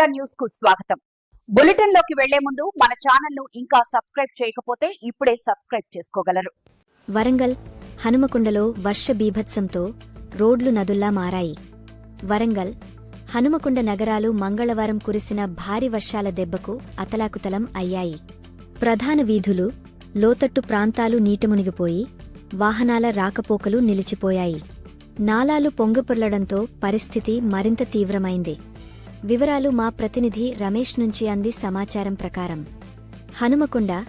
India న్యూస్కు స్వాగతం. బులెటిన్లోకి వెళ్ళే ముందు మన ఛానల్ను ఇంకా సబ్స్క్రైబ్ చేయకపోతే ఇప్పుడే సబ్స్క్రైబ్ చేసుకోగలరు. వరంగల్ హనుమకొండలో వర్ష బీభత్సంతో రోడ్లు నదుల్లా మారాయి. వరంగల్ హనుమకొండ నగరాలు మంగళవారం కురిసిన భారీ వర్షాల దెబ్బకు అతలాకుతలం అయ్యాయి. ప్రధాన వీధులు లోతట్టు ప్రాంతాలు నీటమునిగిపోయి వాహనాల రాకపోకలు నిలిచిపోయాయి. నాలాలు పొంగిపొర్లడంతో పరిస్థితి మరింత తీవ్రమైంది. వివరాలు మా ప్రతినిధి రమేష్ నుంచి అంది సమాచారం ప్రకారం. హనుమకొండ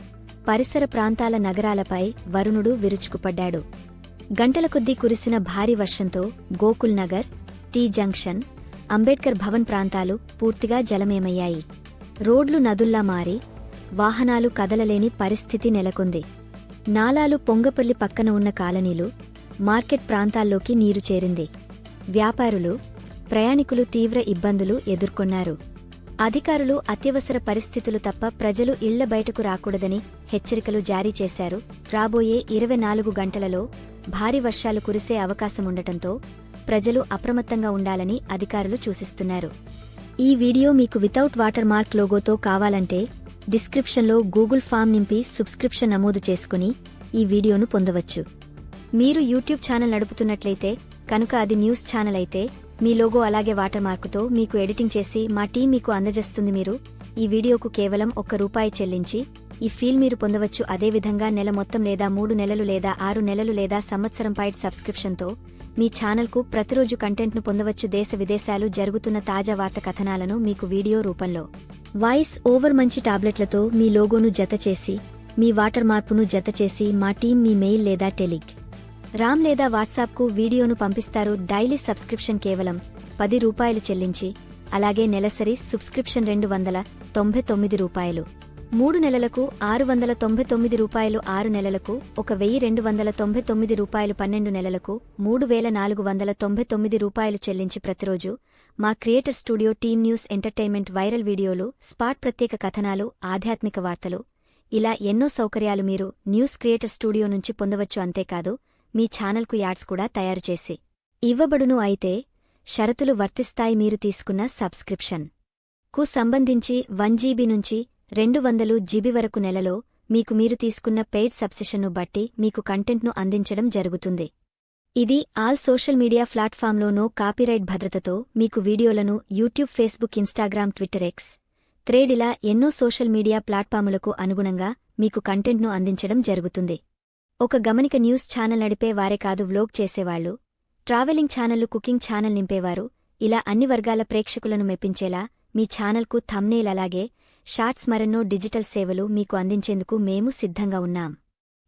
పరిసర ప్రాంతాల నగరాలపై వరుణుడు విరుచుకుపడ్డాడు. గంటల కొద్దీ కురిసిన భారీ వర్షంతో గోకుల్ నగర్ టీ జంక్షన్ అంబేడ్కర్ భవన్ ప్రాంతాలు పూర్తిగా జలమయమయ్యాయి. రోడ్లు నదుల్లా మారి వాహనాలు కదలలేని పరిస్థితి నెలకొంది. నాలాలు పొంగపల్లి పక్కన ఉన్న కాలనీలు మార్కెట్ ప్రాంతాల్లోకి నీరు చేరింది. వ్యాపారులు ప్రయాణికులు తీవ్ర ఇబ్బందులు ఎదుర్కొన్నారు. అధికారులు అత్యవసర పరిస్థితులు తప్ప ప్రజలు ఇళ్ళ బయటకు రాకూడదని హెచ్చరికలు జారీ చేశారు. రాబోయే ఇరవై నాలుగు గంటలలో భారీ వర్షాలు కురిసే అవకాశముండటంతో ప్రజలు అప్రమత్తంగా ఉండాలని అధికారులు సూచిస్తున్నారు. ఈ వీడియో మీకు వితౌట్ వాటర్ మార్క్ లోగోతో కావాలంటే డిస్క్రిప్షన్లో గూగుల్ ఫామ్ నింపి సబ్స్క్రిప్షన్ నమోదు చేసుకుని ఈ వీడియోను పొందవచ్చు. మీరు యూట్యూబ్ ఛానల్ నడుపుతున్నట్లయితే కనుక అది న్యూస్ ఛానల్ అయితే మీ లోగో అలాగే వాటర్ మార్కుతో మీకు ఎడిటింగ్ చేసి మా టీం మీకు అందజేస్తుంది మీరు. ఈ వీడియోకు కేవలం ఒక్క రూపాయి చెల్లించి ఈ ఫీల్ మీరు పొందవచ్చు అదేవిధంగా నెల మొత్తం లేదా మూడు నెలలు లేదా ఆరు నెలలు లేదా సంవత్సరం పాయిట్ సబ్స్క్రిప్షన్తో మీ ఛానల్కు ప్రతిరోజు కంటెంట్ను పొందవచ్చు దేశ విదేశాలు జరుగుతున్న తాజా వార్త కథనాలను మీకు వీడియో రూపంలో. వాయిస్ ఓవర్ మంచి టాబ్లెట్లతో మీ లోగోను జత చేసి మీ వాటర్ మార్పును జత చేసి మా టీం మీ మెయిల్ లేదా టెలిగ్. రామ్ లేదా వాట్సాప్కు వీడియోను పంపిస్తారు డైలీ సబ్స్క్రిప్షన్ కేవలం పది రూపాయలు చెల్లించి అలాగే నెలసరి సబ్స్క్రిప్షన్ రెండు వందల తొంభై తొమ్మిది రూపాయలు. మూడు నెలలకు ఆరు వందల తొంభై తొమ్మిది రూపాయలు ఆరు నెలలకు ఒక వెయ్యి రెండు వందల తొంభై తొమ్మిది రూపాయలు పన్నెండు నెలలకు మూడు వేల నాలుగు వందల తొంభై తొమ్మిది రూపాయలు చెల్లించి ప్రతిరోజు మా creator studio team news entertainment viral వీడియోలు స్పాట్ ప్రత్యేక కథనాలు ఆధ్యాత్మిక వార్తలు. ఇలా ఎన్నో సౌకర్యాలు మీరు న్యూస్ క్రియేటర్ స్టూడియో నుంచి పొందవచ్చు అంతేకాదు మీ ఛానల్కు యాడ్స్ కూడా తయారు చేసి ఇవ్వబడును అయితే షరతులు వర్తిస్తాయి మీరు తీసుకున్న సబ్స్క్రిప్షన్కు సంబంధించి వన్ జీబీ నుంచి రెండు వందలు జీబీ వరకు నెలలో మీకు మీరు తీసుకున్న పెయిడ్ సబ్సిషన్ను బట్టి మీకు కంటెంట్ను అందించడం జరుగుతుంది. ఇది ఆల్ సోషల్ మీడియా ప్లాట్ఫామ్లోనో కాపీరైట్ భద్రతతో మీకు వీడియోలను YouTube Facebook Instagram Twitter X త్రేడిలా ఇలా ఎన్నో సోషల్ మీడియా ప్లాట్ఫాములకు అనుగుణంగా మీకు కంటెంట్ను అందించడం జరుగుతుంది. ఒక గమనిక న్యూస్ ఛానల్ నడిపే వారే కాదు వ్లోగ్ చేసేవాళ్ళు ట్రావెలింగ్ ఛానళ్ళు కుకింగ్ ఛానల్ నింపేవారు. ఇలా అన్ని వర్గాల ప్రేక్షకులను మెప్పించేలా మీ ఛానల్కు థమ్నేల్ అలాగే షార్ట్స్ మరెన్నో డిజిటల్ సేవలు మీకు అందించేందుకు మేము సిద్ధంగా ఉన్నాం.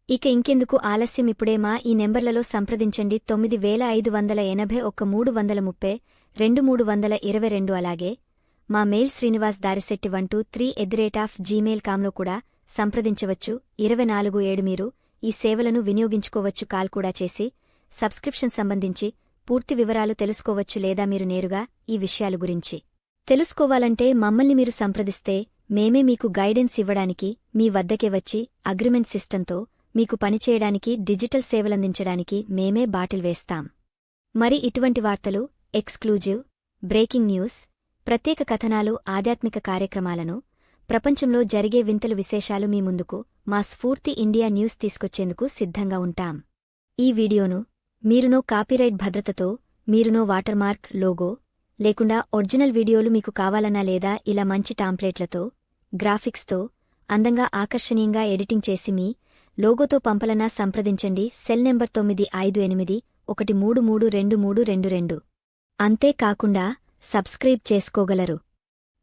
ఇక ఇంకెందుకు ఆలస్యం ఇప్పుడే మా ఈ నెంబర్లలో సంప్రదించండి. తొమ్మిది వేల ఐదు వందల ఎనభై ఒక్క మూడు వందల ముప్పై రెండు మూడు వందల ఇరవై రెండు అలాగే మా mail Srinivas Darisetti one two three at rate of Gmail కామ్లో కూడా సంప్రదించవచ్చు. ఇరవై నాలుగు ఏడు మీరు ఈ సేవలను వినియోగించుకోవచ్చు. కాల్ కూడా చేసి సబ్స్క్రిప్షన్ సంబంధించి పూర్తి వివరాలు తెలుసుకోవచ్చు లేదా మీరు నేరుగా ఈ విషయాలు గురించి. తెలుసుకోవాలంటే మమ్మల్ని మీరు సంప్రదిస్తే మేమే మీకు గైడెన్స్ ఇవ్వడానికి మీ వద్దకే వచ్చి అగ్రిమెంట్ సిస్టంతో మీకు పనిచేయడానికి డిజిటల్ సేవలందించడానికి మేమే బాటిల్ వేస్తాం. మరి ఇటువంటి వార్తలు ఎక్స్క్లూజివ్ బ్రేకింగ్ న్యూస్ ప్రత్యేక కథనాలు ఆధ్యాత్మిక కార్యక్రమాలను ప్రపంచంలో జరిగే వింతలు విశేషాలు మీ ముందుకు మా స్ఫూర్తి ఇండియా న్యూస్ తీసుకొచ్చేందుకు సిద్ధంగా ఉంటాం. ఈ వీడియోను మీరునో కాపీరైట్ భద్రతతో మీరునో వాటర్మార్క్ లోగో లేకుండా ఒరిజినల్ వీడియోలు మీకు కావాలన్నా లేదా ఇలా మంచి టాంప్లెట్లతో గ్రాఫిక్స్తో అందంగా ఆకర్షణీయంగా ఎడిటింగ్ చేసి మీ లోగోతో పంపలనా సంప్రదించండి. సెల్ నెంబర్ తొమ్మిది ఐదు ఎనిమిది ఒకటి మూడు మూడు రెండు మూడు రెండు రెండు. అంతేకాకుండా సబ్స్క్రైబ్ చేసుకోగలరు.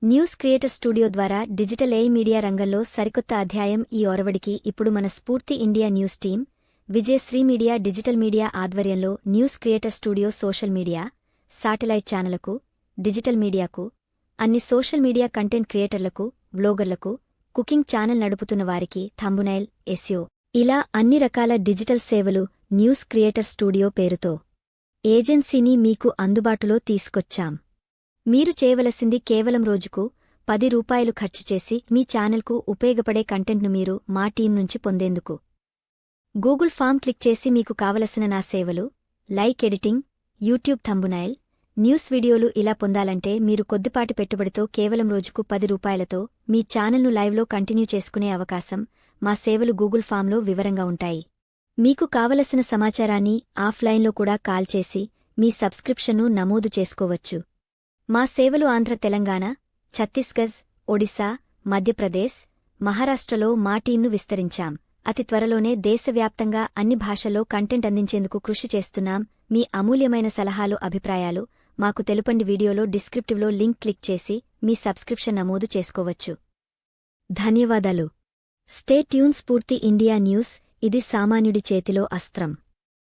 న్యూస్ క్రియేటర్ స్టూడియో ద్వారా డిజిటల్ ఏ మీడియా రంగంలో సరికొత్త అధ్యాయం ఈ ఒరవడికి ఇప్పుడు మన Spoorthi India news team Vijay Shri media digital media ఆధ్వర్యంలో news creator studio social media satellite ఛానళ్ళకు digital మీడియాకు అన్ని సోషల్ మీడియా కంటెంట్ క్రియేటర్లకు వ్లోగర్లకు కుకింగ్ ఛానల్ నడుపుతున్న వారికి థంబునైల్ ఎస్యో. ఇలా అన్ని రకాల డిజిటల్ సేవలు న్యూస్ క్రియేటర్ స్టూడియో పేరుతో ఏజెన్సీని మీకు అందుబాటులో తీసుకొచ్చాం. మీరు చేయవలసింది కేవలం రోజుకు పది రూపాయలు ఖర్చు చేసి మీ ఛానల్కు ఉపయోగపడే కంటెంట్ను మీరు మా టీం నుంచి పొందేందుకు. గూగుల్ ఫామ్ క్లిక్ చేసి మీకు కావలసిన నా సేవలు like editing YouTube thumbnail news వీడియోలు ఇలా పొందాలంటే మీరు కొద్దిపాటి పెట్టుబడితో కేవలం రోజుకు పది రూపాయలతో మీ ఛానల్ను లైవ్లో కంటిన్యూ చేసుకునే అవకాశం మా సేవలు గూగుల్ ఫామ్లో వివరంగా ఉంటాయి. మీకు కావలసిన సమాచారాన్ని ఆఫ్లైన్లో కూడా కాల్ చేసి మీ సబ్స్క్రిప్షన్ను నమోదు చేసుకోవచ్చు. మా సేవలు ఆంధ్ర తెలంగాణ ఛత్తీస్గఢ్ ఒడిశా మధ్యప్రదేశ్ మహారాష్ట్రలో మా టీంను విస్తరించాం. అతి త్వరలోనే దేశవ్యాప్తంగా అన్ని భాషల్లో కంటెంట్ అందించేందుకు కృషి చేస్తున్నాం. మీ అమూల్యమైన సలహాలు అభిప్రాయాలు మాకు తెలుపండి వీడియోలో డిస్క్రిప్టివ్లో లింక్ క్లిక్ చేసి మీ సబ్స్క్రిప్షన్ నమోదు చేసుకోవచ్చు. ధన్యవాదాలు. Stay tune Spoorthi India news. ఇది సామాన్యుడి చేతిలో అస్త్రం.